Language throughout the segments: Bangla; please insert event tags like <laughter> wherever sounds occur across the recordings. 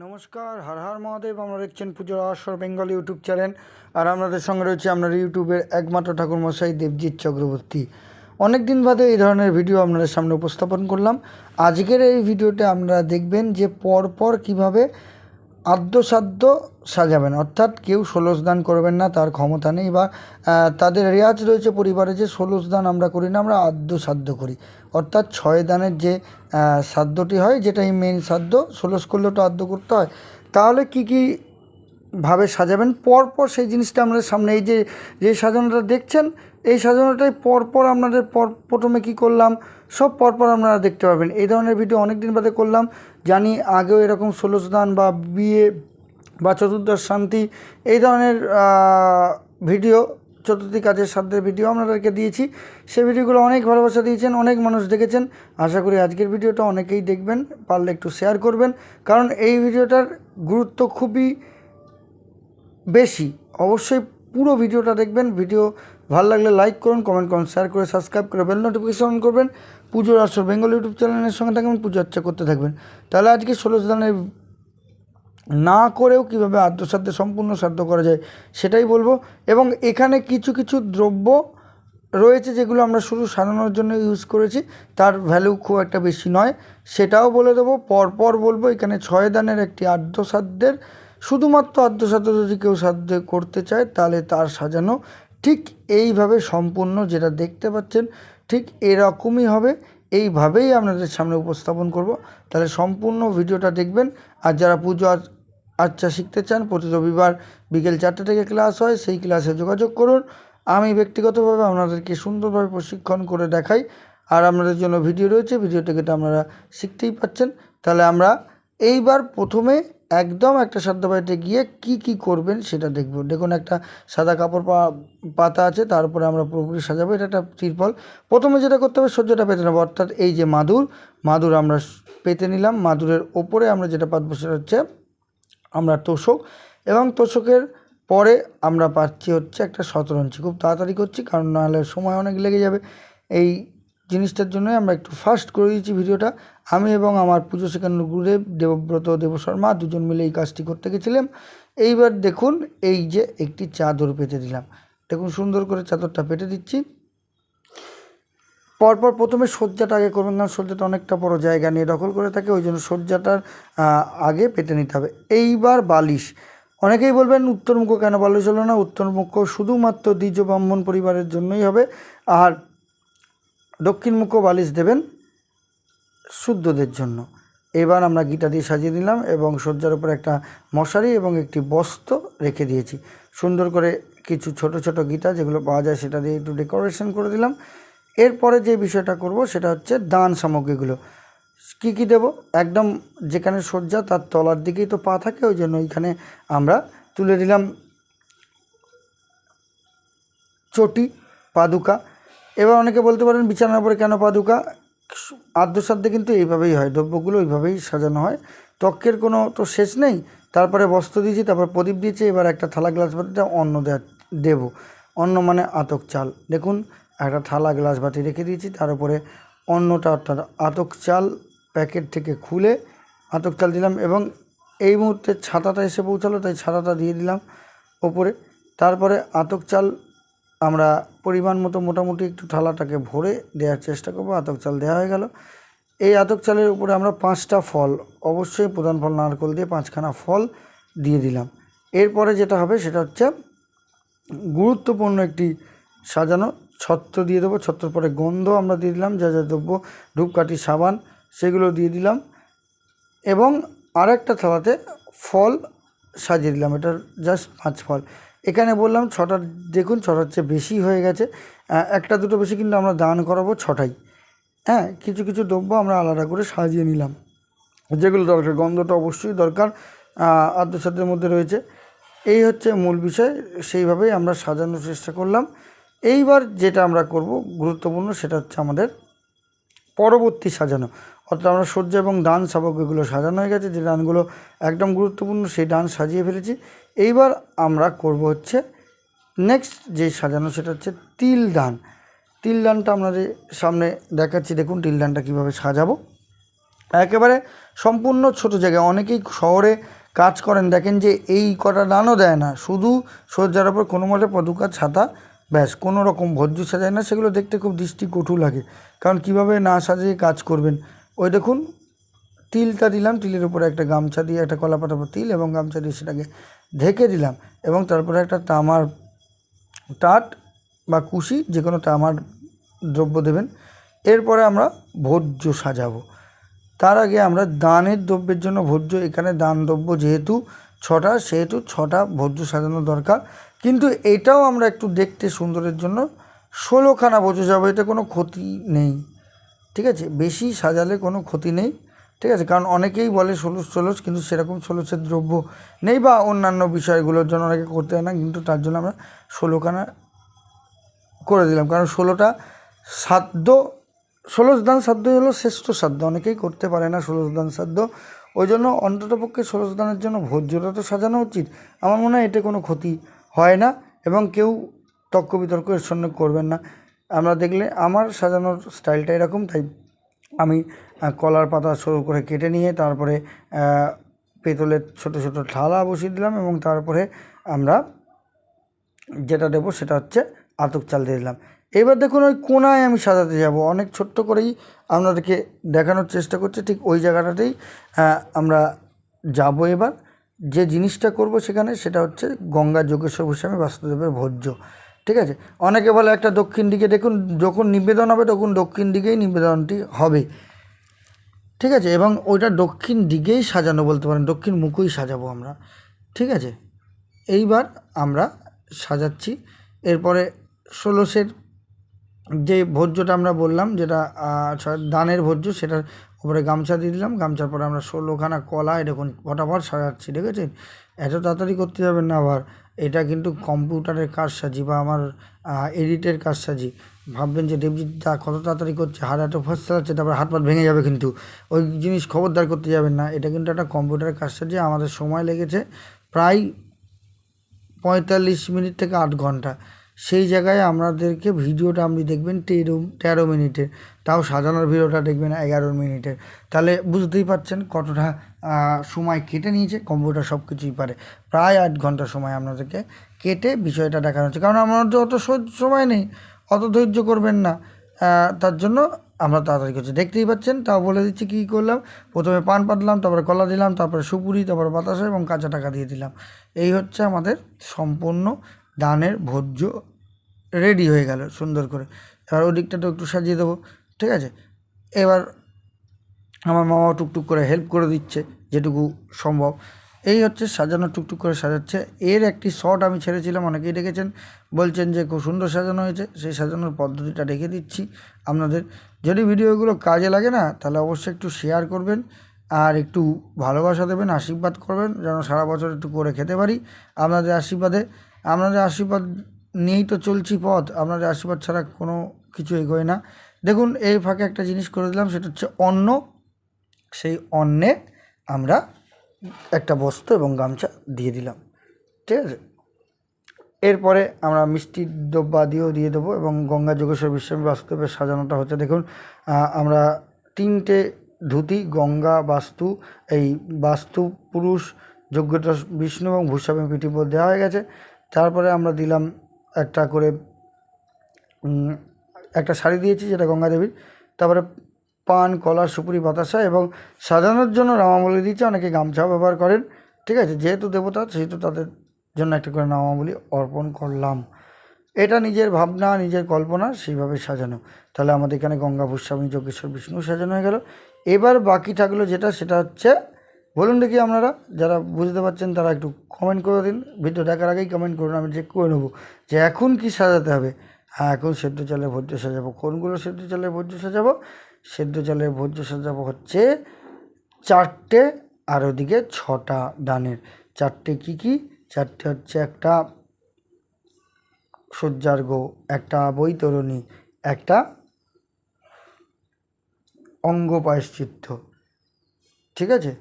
নমস্কার, হর হর মহাদেব, আমরা দেখছেন পুজোর আসর বেঙ্গল ইউটিউব চ্যানেল। আর আপনাদের সঙ্গে রয়েছে আপনার ইউটিউবের একমাত্র ঠাকুর মশাই দেবজিৎ চক্রবর্তী। অনেক দিন বাদে এই ধরনের ভিডিও আপনাদের সামনে উপস্থাপন করলাম। আজকের এই ভিডিওতে আমরা দেখবেন যে পরপর কীভাবে আদ্যসাধ্য সাজাবেন। অর্থাৎ কেউ ষোলশ দান করবেন না, তার ক্ষমতা নেই বা তাদের রেয়াজ রয়েছে পরিবারে যে ষোলশ দান আমরা করি না, আমরা আদ্যসাধ্য করি। অর্থাৎ ছয় দানের যে সাধ্যটি হয়, যেটাই মেন সাধ্য ষোলশ করলেও তো আদ্য করতে হয়। তাহলে কি কি ভাবে সাজাবেন? পরপর সেই জিনিসটা আমাদের সামনে, এই যে যে সাজানোটা দেখছেন এই সাজানোটাই পরপর আপনাদের পর, প্রথমে কী করলাম, সব পরপর আপনারা দেখতে পাবেন। এই ধরনের ভিডিও অনেক দিন বাদে করলাম। জানি আগেও এরকম ষোলশ দান বা বিয়ে বা চতুর্দশ শান্তি, এই ধরনের ভিডিও চতুর্থী কাজের সাধ্যের ভিডিও আপনাদেরকে দিয়েছি। সেই ভিডিওগুলো অনেক ভালোবাসা দিয়েছেন, অনেক মানুষ দেখেছেন। আশা করি আজকের ভিডিওটা অনেকেই দেখবেন, পারলে একটু শেয়ার করবেন। কারণ এই ভিডিওটার গুরুত্ব খুবই বেশি। অবশ্যই পুরো ভিডিওটা দেখবেন ভিডিও ভালো লাগলে লাইক করুন কমেন্ট করুন শেয়ার করে সাবস্ক্রাইব করে বেল নোটিফিকেশন অন করবেন। পুজোর আসর বেঙ্গল ইউটিউব চ্যানেলের সঙ্গে থাকবেন, পুজো আর্চা করতে থাকবেন। তাহলে আজকে ষোলোশ দানের না করেও কীভাবে আদ্যসাধ্যে সম্পূর্ণ সাধ্য করা যায় সেটাই বলব। এবং এখানে কিছু কিছু দ্রব্য রয়েছে যেগুলো আমরা শুধু সারানোর জন্য ইউজ করেছি, তার ভ্যালু খুব একটা বেশি নয়। সেটাও বলে দেবো, পরপর বলব, এখানে ছয় দানের একটি আদ্যসাধ্যের শুধুমাত্র আদ্যসাধ্য যদি কেউ সাধ্য করতে চায়, তাহলে তার সাজানো ঠিক এইভাবে সম্পূর্ণ যেটা দেখতে পাচ্ছেন, ঠিক এরকমই হবে। এইভাবেই আপনাদের সামনে উপস্থাপন করব। তাহলে সম্পূর্ণ ভিডিওটা দেখবেন। আর যারা পুজো আচ- আচ্ছা শিখতে চান প্রতি রবিবার বিকেল চারটে থেকে ক্লাস হয়, সেই ক্লাসে যোগাযোগ করুন। আমি ব্যক্তিগতভাবে আপনাদেরকে সুন্দরভাবে প্রশিক্ষণ করে দেখাই। আর আপনাদের জন্য ভিডিও রয়েছে ভিডিও থেকে তো আপনারা শিখতেই পাচ্ছেন। তাহলে আমরা এইবার প্রথমে একদম একটা সাধ্য বাড়িতে গিয়ে কি কি করবেন সেটা দেখব। দেখুন একটা সাদা কাপড় পাতা আছে, তারপরে আমরা পুরোপুরি সাজাবো। এটা একটা তিরপল। প্রথমে যেটা করতে হবে সহ্যটা পেতে নেব। অর্থাৎ এই যে মাদুর মাদুর আমরা পেতে নিলাম। মাদুরের ওপরে আমরা যেটা পাতবো সেটা হচ্ছে আমরা তোষক এবং তোষকের পরে আমরা পাচ্ছি হচ্ছে একটা শতরঞ্চি খুব তাড়াতাড়ি করছি, কারণ নাহলে সময় অনেক লেগে যাবে। এই জিনিসটার জন্য আমরা একটু ফাস্ট করে দিয়েছি ভিডিওটা। আমি এবং আমার পুজো শেখানোর গুরুদেব দেবব্রত দেবশর্মা দুজন মিলে এই কাজটি করতে গেছিলাম। এইবার দেখুন এই যে একটি চাদর পেতে দিলাম। দেখুন সুন্দর করে চাদরটা পেতে দিচ্ছি। পরপর প্রথমে সজ্জাটা আগে করবেন, কারণ সজ্জাটা অনেকটা বড় জায়গা নিয়ে দখল করে থাকে, ওই জন্য সজ্জাটার আগে পেতে নিতে হবে। এইবার বালিশ। অনেকেই বলবেন, উত্তরমুখ কেন বালিশ হলো না? উত্তরমুখ শুধুমাত্র দ্বিজ ব্রাহ্মণ পরিবারের জন্যই হবে। আর দক্ষিণমুখ বালিশ দেবেন শুদ্ধদের জন্য। এবার আমরা গিটা দিয়ে সাজিয়ে দিলাম এবং শয্যার উপর একটা মশারি এবং একটি বস্ত্র রেখে দিয়েছি। সুন্দর করে কিছু ছোট ছোট গিটা যেগুলো পাওয়া যায় সেটা দিয়ে একটু ডেকোরেশন করে দিলাম। এরপরে যে বিষয়টা করব সেটা হচ্ছে দান সামগ্রীগুলো। কী কী দেবো? একদম যেখানে শয্যা তার তলার দিকেই তো পা থাকে, ওই জন্য ওইখানে আমরা তুলে দিলাম চটি, পাদুকা এবার অনেকে বলতে পারেন বিছানার উপরে কেন পাদুকা আদ্যসাধ্যে কিন্তু এইভাবেই হয়, দ্রব্যগুলো এইভাবেই সাজানো হয়। ত্বকের কোনো তো শেষ নেই, তারপরে বস্ত্র দিয়েছি, তারপর প্রদীপ দিয়েছি, এবার একটা থালা গ্লাস বাটিতে অন্ন দেবো। অন্ন মানে আতক চাল। দেখুন, একটা থালা গ্লাস বাতি রেখে দিয়েছি, তার উপরে অন্নটা অর্থাৎ আতক চাল প্যাকেট থেকে খুলে আতক চাল দিলাম এবং এই মুহূর্তে ছাতাটা এসে পৌঁছালো, তাই ছাতাটা দিয়ে দিলাম ওপরে। তারপরে আতক চাল আমরা পরিমাণ মতো মোটামুটি একটু থালাটাকে ভরে দেওয়ার চেষ্টা করব, আতক চাল দেওয়া হয়ে গেল। এই আতক চালের উপরে আমরা পাঁচটা ফল, অবশ্যই প্রধান ফল নারকল দিয়ে পাঁচখানা ফল দিয়ে দিলাম। এরপরে যেটা হবে সেটা হচ্ছে গুরুত্বপূর্ণ একটি সাজানো ছত্র দিয়ে দেবো। ছত্র পরে গন্ধ আমরা দিয়ে দিলাম, যা যা দ্রব্য, ধূপকাঠি, সাবান, সেগুলো দিয়ে দিলাম। এবং আরেকটা থালাতে ফল সাজিয়ে দিলাম এটা জাস্ট পাঁচ ফল। এখানে বললাম ছটা, দেখুন ছটার চেয়ে বেশি হয়ে গেছে। একটা দুটো বেশি কিন্তু আমরা দান করাবো ছটাই। হ্যাঁ কিছু কিছু দ্রব্য আমরা আলাদা করে সাজিয়ে নিলাম। যেগুলো দরকার, গন্ধটা অবশ্যই দরকার আদ্যসাধ্যের মধ্যে রয়েছে। এই হচ্ছে মূল বিষয়, সেইভাবেই আমরা সাজানোর চেষ্টা করলাম। এইবার যেটা আমরা করব, গুরুত্বপূর্ণ, সেটা হচ্ছে আমাদের পরবর্তী সাজানো। অর্থাৎ আমরা সজ্জা এবং ডান এগুলো সাজানো হয়ে গেছে, যে ডানগুলো একদম গুরুত্বপূর্ণ সেই ডান সাজিয়ে ফেলেছি। এইবার আমরা করব হচ্ছে নেক্সট যে সাজানো, সেটা হচ্ছে তিল দান। তিল দানটা আপনাদের সামনে দেখাচ্ছি, দেখুন তিল দানটা কীভাবে সাজাবো। একেবারে সম্পূর্ণ ছোট জায়গায়, অনেকেই শহরে কাজ করেন, দেখেন যে এই কটা দানও দেয় না। শুধু সজ্জার ওপর কোনো মতে পদুকা, ছাতা, ব্যাস, কোনো রকম ভোজ্য সাজায় না, সেগুলো দেখতে খুব দৃষ্টি কটু লাগে। কারণ কীভাবে না সাজিয়ে কাজ করবেন ওই দেখুন, তিলটা দিলাম, তিলের উপরে একটা গামছা দিয়ে একটা কলা পাতাবো তিল এবং গামছা দিয়ে সেটাকে ঢেকে দিলাম এবং তারপরে একটা তামার টাট বা কুশি, যে কোনো তামার দ্রব্য দেবেন। এরপরে আমরা ভোজ্য সাজাবো। তার আগে আমরা দানের দ্রব্যের জন্য ভোজ্য, এখানে দান দ্রব্য যেহেতু ছটা, সেহেতু ছটা ভোজ্য সাজানো দরকার। কিন্তু এটাও আমরা একটু দেখতে সুন্দরের জন্য। ষোলোখানা ভোজ্য যাব এতে কোনো ক্ষতি নেই। ঠিক আছে? বেশি সাজালে কোনো ক্ষতি নেই, ঠিক আছে? কারণ অনেকেই বলে ষোলশ ষোলশ কিন্তু সেরকম ষোলশের দ্রব্য নেই বা অন্যান্য বিষয়গুলোর জন্য অনেকে করতে হয় না, কিন্তু তার জন্য আমরা ষোলোখানা করে দিলাম। কারণ ষোলোটা সাধ্য ষোলশ দান সাধ্য হলো শ্রেষ্ঠ সাধ্য। অনেকেই করতে পারে না ষোলশ দান সাধ্য। ওই জন্য অন্ততপক্ষে ষোলশ দানের জন্য ভোজ্যটা তো সাজানো উচিত। আমার মনে হয় এতে কোনো ক্ষতি হয় না এবং কেউ তর্ক বিতর্ক এর সঙ্গে করবেন না। আমরা দেখলে আমার সাজানোর স্টাইলটা এরকম, তাই আমি কলার পাতা সরু করে কেটে নিয়ে তারপরে পেতলের ছোট ছোট থালা বসিয়ে দিলাম এবং তারপরে আমরা যেটা দেবো সেটা হচ্ছে আতক চাল দিয়ে দিলাম। এবার দেখুন ওই কোনায় আমি সাজাতে যাব। অনেক ছোট্ট করেই আপনাদেরকে দেখানোর চেষ্টা করছি। ঠিক ওই জায়গাটাতেই আমরা যাব এবার। যে জিনিসটা করব সেখানে সেটা হচ্ছে গঙ্গা যোগেশ্বর গোস্বামী বাস্তুদেবের ভোজ্য। ঠিক আছে? অনেকে বলে একটা দক্ষিণ দিকে দেখুন, যখন নিবেদন হবে তখন দক্ষিণ দিকেই নিবেদনটি হবে। ঠিক আছে? এবং ওইটা দক্ষিণ দিকেই সাজানো বলতে পারেন, দক্ষিণ মুখেই সাজাবো আমরা। ঠিক আছে? এইবার আমরা সাজাচ্ছি। এরপরে ষোলোশের যে ভোজ্যটা আমরা বললাম, যেটা দানের ভোজ্য, সেটার উপরে গামছা দিয়ে দিলাম। গামছার পরে আমরা ষোলোখানা কলা, এরকম ফটাফট সাজাচ্ছি, ঠিক আছে? এত তাড়াতাড়ি করতে যাবেন না আবার। এটা কিন্তু কম্পিউটারের কারসাজি বা আমার এডিটের কারসাজি। ভাববেন যে দেবজিৎ দা কত তাড়াতাড়ি করছে, হাত এত ফার্স্ট চালাচ্ছে, তারপর হাত পাত ভেঙে যাবে কিন্তু। ওই জিনিস খবরদার করতে যাবেন না। এটা কিন্তু একটা কম্পিউটারের কারসাজি, আমাদের সময় লেগেছে প্রায় পঁয়তাল্লিশ মিনিট থেকে আট ঘণ্টা। সেই জায়গায় আমাদেরকে ভিডিওটা আপনি দেখবেন তেরো তেরো মিনিটের তাও সাজানোর ভিডিওটা দেখবেন এগারো মিনিটের তাহলে বুঝতেই পারছেন কতটা সময় কেটে নিয়েছে, কম্পিউটার সব কিছুই পারে। প্রায় আট ঘণ্টা সময় আপনাদেরকে কেটে বিষয়টা দেখানো হচ্ছে। কারণ আমাদের অত সময় নেই, অত ধৈর্য করবেন না। তার জন্য আমরা তাড়াতাড়ি করছি। দেখতেই পাচ্ছেন, তাও বলে দিচ্ছি কী করলাম। প্রথমে পান পাতলাম, তারপরে কলা দিলাম, তারপরে সুপুরি, তারপরে বাতাসা এবং কাঁচা টাকা দিয়ে দিলাম। এই হচ্ছে আমাদের সম্পূর্ণ দানের ভোজ্য রেডি হয়ে গেল সুন্দর করে। এবার ওদিকটাতে একটু সাজিয়ে দেবো, ঠিক আছে? এবার আমার মামা টুকটুক করে হেল্প করে দিচ্ছে যেটুকু সম্ভব। এই হচ্ছে সাজানো, টুকটুক করে সাজাচ্ছে। এর একটি শট আমি ছেড়েছিলাম, অনেকেই দেখেছেন বলছেন যে খুব সুন্দর সাজানো হয়েছে, সেই সাজানোর পদ্ধতিটা রেখে দিচ্ছি আপনাদের। যদি ভিডিওগুলো কাজে লাগে না, তাহলে অবশ্যই একটু শেয়ার করবেন আর একটু ভালোবাসা দেবেন, আশীর্বাদ করবেন, যেন সারা বছর একটু করে খেতে পারি। আপনাদের আশীর্বাদে আপনাদের আশীর্বাদ নিয়েই তো চলছি পথ আপনাদের আশীর্বাদ ছাড়া কোনো কিছু এগোয় না। দেখুন, এই ফাঁকে একটা জিনিস করে দিলাম, সেটা হচ্ছে অন্ন। সেই অন্নে আমরা একটা বস্ত্র এবং গামছা দিয়ে দিলাম। ঠিক আছে? এরপরে আমরা ডব্বা দিয়েও দিয়ে দেবো এবং গঙ্গা যোগেশ্বর বিশ্বমী বাস্তবের সাজানোটা হচ্ছে। দেখুন আমরা তিনটে ধুতি, গঙ্গা, বাস্তু, এই বাস্তু, পুরুষ, যোগ্যতা, বিষ্ণু এবং ভূস্বামী পিঠিপুর দেওয়া হয়ে গেছে। তারপরে আমরা দিলাম একটা করে একটা শাড়ি দিয়েছি যেটা গঙ্গা দেবীর। তারপরে পান, কলা, সুপুরি, বাতাসা এবং সাজানোর জন্য রামাবলি দিচ্ছে অনেকে গামছা ব্যবহার করেন, ঠিক আছে? যেহেতু দেবতা, সেহেতু তাদের জন্য একটা করে নামাবলি অর্পণ করলাম। এটা নিজের ভাবনা, নিজের কল্পনা, সেইভাবে সাজানো। তাহলে আমাদের এখানে গঙ্গা, ভূস্বামী, যোগেশ্বর, বিষ্ণু সাজানো হয়ে গেল। এবার বাকি থাকল যেটা, সেটা হচ্ছে বলুন দেখি আপনারা, যারা বুঝতে পারছেন তারা একটু কমেন্ট করে দিন। ভিডিও দেখার আগেই কমেন্ট করুন, আমি চেক করে নেব যে এখন কি সাজাতে হবে। হ্যাঁ এখন সেদ্ধ চালের ভোজ্য সাজাবো। কোনগুলো সেদ্ধ চালের ভোজ্য সাজাবো? সেদ্ধ চালের ভোজ্য সাজাবো হচ্ছে চারটে আর ওদিকে ছটা দানের। চারটে কি কি? চারটে হচ্ছে একটা সজ্জার একটা বৈতরণী, একটা অঙ্গ পায়শ্চিত্ত ঠিক আছে?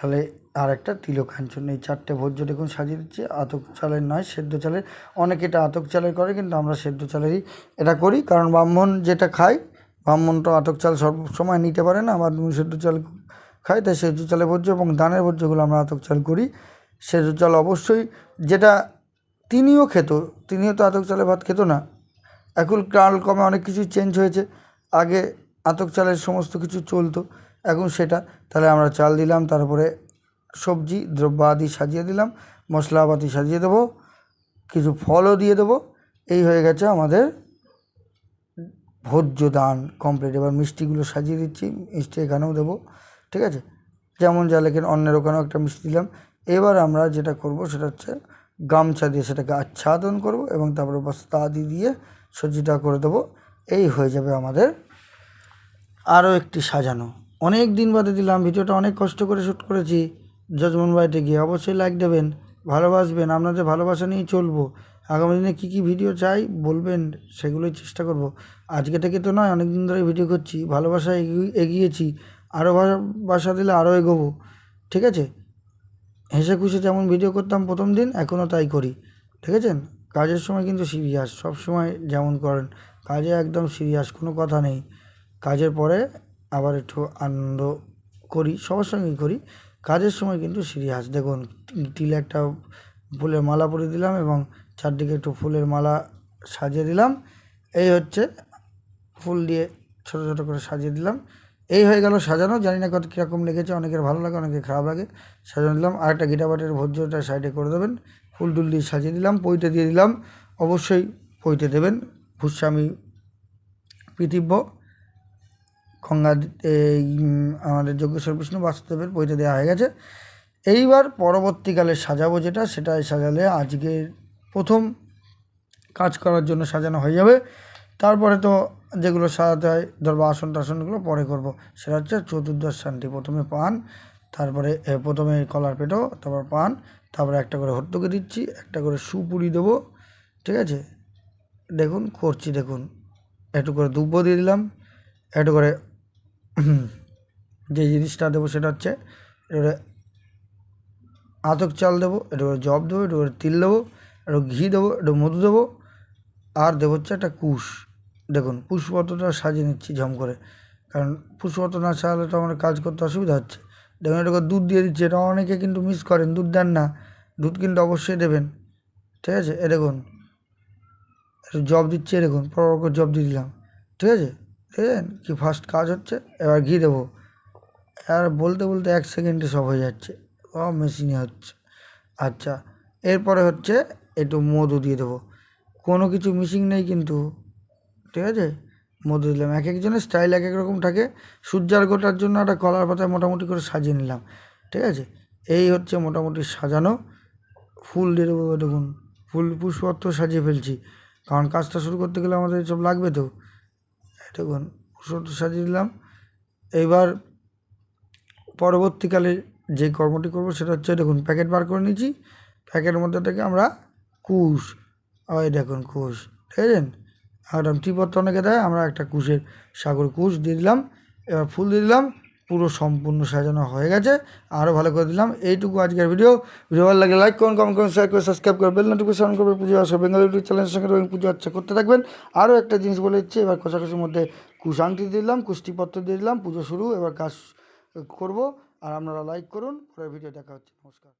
তাহলে আর একটা তিলকাঞ্চন এই চারটে ভোজ্য দেখুন সাজিয়ে দিচ্ছে, আতক চালের নয়, সেদ্ধ চালের, অনেকে এটা আতক চালের করে, কিন্তু আমরা সেদ্ধ চালেরই এটা করি, কারণ ব্রাহ্মণ যেটা খায়, ব্রাহ্মণ তো আতক চাল সব সময় নিতে পারে না, আবার সেদ্ধ চাল খাই তাই সেদ্ধ চালের ভোজ্য এবং দানের ভোজ্যগুলো আমরা আতক চাল করি। সেদ্ধ চাল অবশ্যই যেটা তিনিও খেত, তিনিও তো আতক চালে ভাত খেত না। এখন কাল কমে অনেক কিছু চেঞ্জ হয়েছে, আগে আতক চালের সমস্ত কিছু চলতো এখন সেটা, তাহলে আমরা চাল দিলাম, তারপরে সবজি দ্রব্য আদি সাজিয়ে দিলাম, মশলাপাতি সাজিয়ে দেবো, কিছু ফলও দিয়ে দেবো, এই হয়ে গেছে আমাদের ভোজ্য দান কমপ্লিট এবার মিষ্টিগুলো সাজিয়ে দিচ্ছি, মিষ্টি এখানেও দেবো, ঠিক আছে? যেমন যা লেখেন, অন্যের ওখানেও একটা মিষ্টি দিলাম। এবার আমরা যেটা করব, সেটা হচ্ছে গামছা দিয়ে সেটাকে আচ্ছাদন করব এবং তারপরে বস্তা আদি দিয়ে সজ্জিটা করে দেবো। এই হয়ে যাবে আমাদের আরও একটি সাজানো। অনেক দিন বাদে দিলাম, ভিডিওটা অনেক কষ্ট করে শ্যুট করেছি। যজমন বাড়িতে গিয়ে অবশ্যই লাইক দেবেন, ভালোবাসবেন, আপনাদের ভালোবাসা নিয়েই চলবো। আগামী দিনে কী কী ভিডিও চাই বলবেন, সেগুলোই চেষ্টা করব। আজকে থেকে তো নয় অনেক দিন ধরে ভিডিও করছি, ভালোবাসা এগিয়ে- এগিয়েছি আরও ভালোবাসা দিলে আরও এগোবো। ঠিক আছে? হেসে খুশি যেমন ভিডিও করতাম প্রথম দিন এখনও তাই করি। দেখেছেন কাজের সময় কিন্তু সিরিয়াস সব সময় যেমন করেন, কাজে একদম সিরিয়াস কোনো কথা নেই। কাজের পরে আবার একটু আনন্দ করি, সবার সঙ্গেই করি। কাজের সময় কিন্তু সিরিয়াস দেখুন টিলে একটা ফুলের মালা পরে দিলাম এবং চারদিকে একটু ফুলের মালা সাজিয়ে দিলাম। এই হচ্ছে ফুল দিয়ে ছোটো ছোটো করে সাজিয়ে দিলাম। এই হয়ে গেল সাজানো। জানি না কত কীরকম লেগেছে, অনেকের ভালো লাগে, অনেকের খারাপ লাগে। সাজানো দিলাম। আর একটা গিটাবাটের ভোজ্যটা সাইডে করে দেবেন। ফুল টুল দিয়ে সাজিয়ে দিলাম, পইতে দিয়ে দিলাম। অবশ্যই পইতে দেবেন। ভূস্বামী পৃথিব্য গঙ্গা আমাদের যজ্ঞেশ্বর বিষ্ণু বাসুদেবের বইতে দেওয়া হয়ে গেছে। এইবার পরবর্তীকালে সাজাবো যেটা, সেটাই সাজালে আজকের প্রথম কাজ করার জন্য সাজানো হয়ে যাবে। তারপরে তো যেগুলো সাজাতে হয় ধরবো আসন টাসনগুলো পরে করব। সেটা হচ্ছে চতুর্দশ শান্তি, প্রথমে পান, তারপরে প্রথমে কলার পেটো, তারপর পান, তারপরে একটা করে হর্তকে দিচ্ছি, একটা করে সুপুরি দেবো, ঠিক আছে? দেখুন, করছি, দেখুন। একটু করে দুব্ব দিয়ে দিলাম, একটু করে <clears throat> যে জিনিসটা দেবো সেটা হচ্ছে, এবারে আতক চাল দেবো করে জব দেবো করে তিল দেবো একটু ঘি দেবো একটু মধু দেবো, আর দেবো হচ্ছে একটা কুশ। দেখুন পুষ্পত্রটা সাজিয়ে নিচ্ছি ঝম করে, কারণ পুষ্পত্র না সাজালে তো আমার কাজ করতে অসুবিধা হচ্ছে। দেখুন এটা করে দুধ দিয়ে দিচ্ছে, এটা অনেকে কিন্তু মিস করেন, দুধ দেন না, দুধ কিন্তু অবশ্যই দেবেন। ঠিক আছে? এ দেখুন জব দিচ্ছি দেখুন, পর জব দিয়ে দিলাম। ঠিক আছে? দেখলেন কি ফার্স্ট কাজ হচ্ছে? এবার ঘি দেবো। আর বলতে বলতে এক সেকেন্ডে সব হয়ে যাচ্ছে। ও মেশিনে হচ্ছে। আচ্ছা এরপরে হচ্ছে একটু মধু দিয়ে দেবো। কোনো কিছু মিসিং নেই কিন্তু। ঠিক আছে? মধু দিলাম। এক একজনের স্টাইল এক এক রকম থাকে। সূর্যার গোটার জন্য একটা কলার পাতায় মোটামুটি করে সাজিয়ে নিলাম। ঠিক আছে? এই হচ্ছে মোটামুটি সাজানো। ফুল দিয়ে দেবো, দেখুন। ফুল পুষ্পত্র সাজিয়ে ফেলছি। কারণ কাজটা শুরু করতে গেলে আমাদের সব লাগবে তো। দেখুন পুষ্পত্র সাজিয়ে দিলাম। এইবার পরবর্তীকালে যে কর্মটি করব সেটা হচ্ছে, দেখুন, প্যাকেট বার করে নিয়েছি। প্যাকেটের মধ্যে থেকে আমরা কুশ, ওই দেখুন, কুশ, ঠিক আছে? আর টিপত্র অনেকে দেয়, আমরা একটা কুশের সাগর কুশ দিয়ে দিলাম। এবার ফুল দিয়ে দিলাম। পুরো সম্পূর্ণ সাজানো হয়ে গেছে। আরও ভালো করে দিলাম। এইটুকু আজকের ভিডিও। ভিডিও ভালো লাগে লাইক করুন কমেন্ট করুন শেয়ার করে সাবস্ক্রাইব করে বেল নোটিফিকেশন করবে পুজো আসবে। বেঙ্গল ইউটিউব চ্যানেলের সঙ্গে পুজো আচ্ছা করতে থাকবেন। আরও একটা জিনিস বলে দিচ্ছি, এবার কষাকষির মধ্যে কুশ আংটি দিয়ে দিলাম, কুষ্টিপত্র দিয়ে দিলাম, পুজো শুরু, এবার কাজ করব। আর আপনারা লাইক করুন, পরের ভিডিও দেখা হচ্ছে। নমস্কার।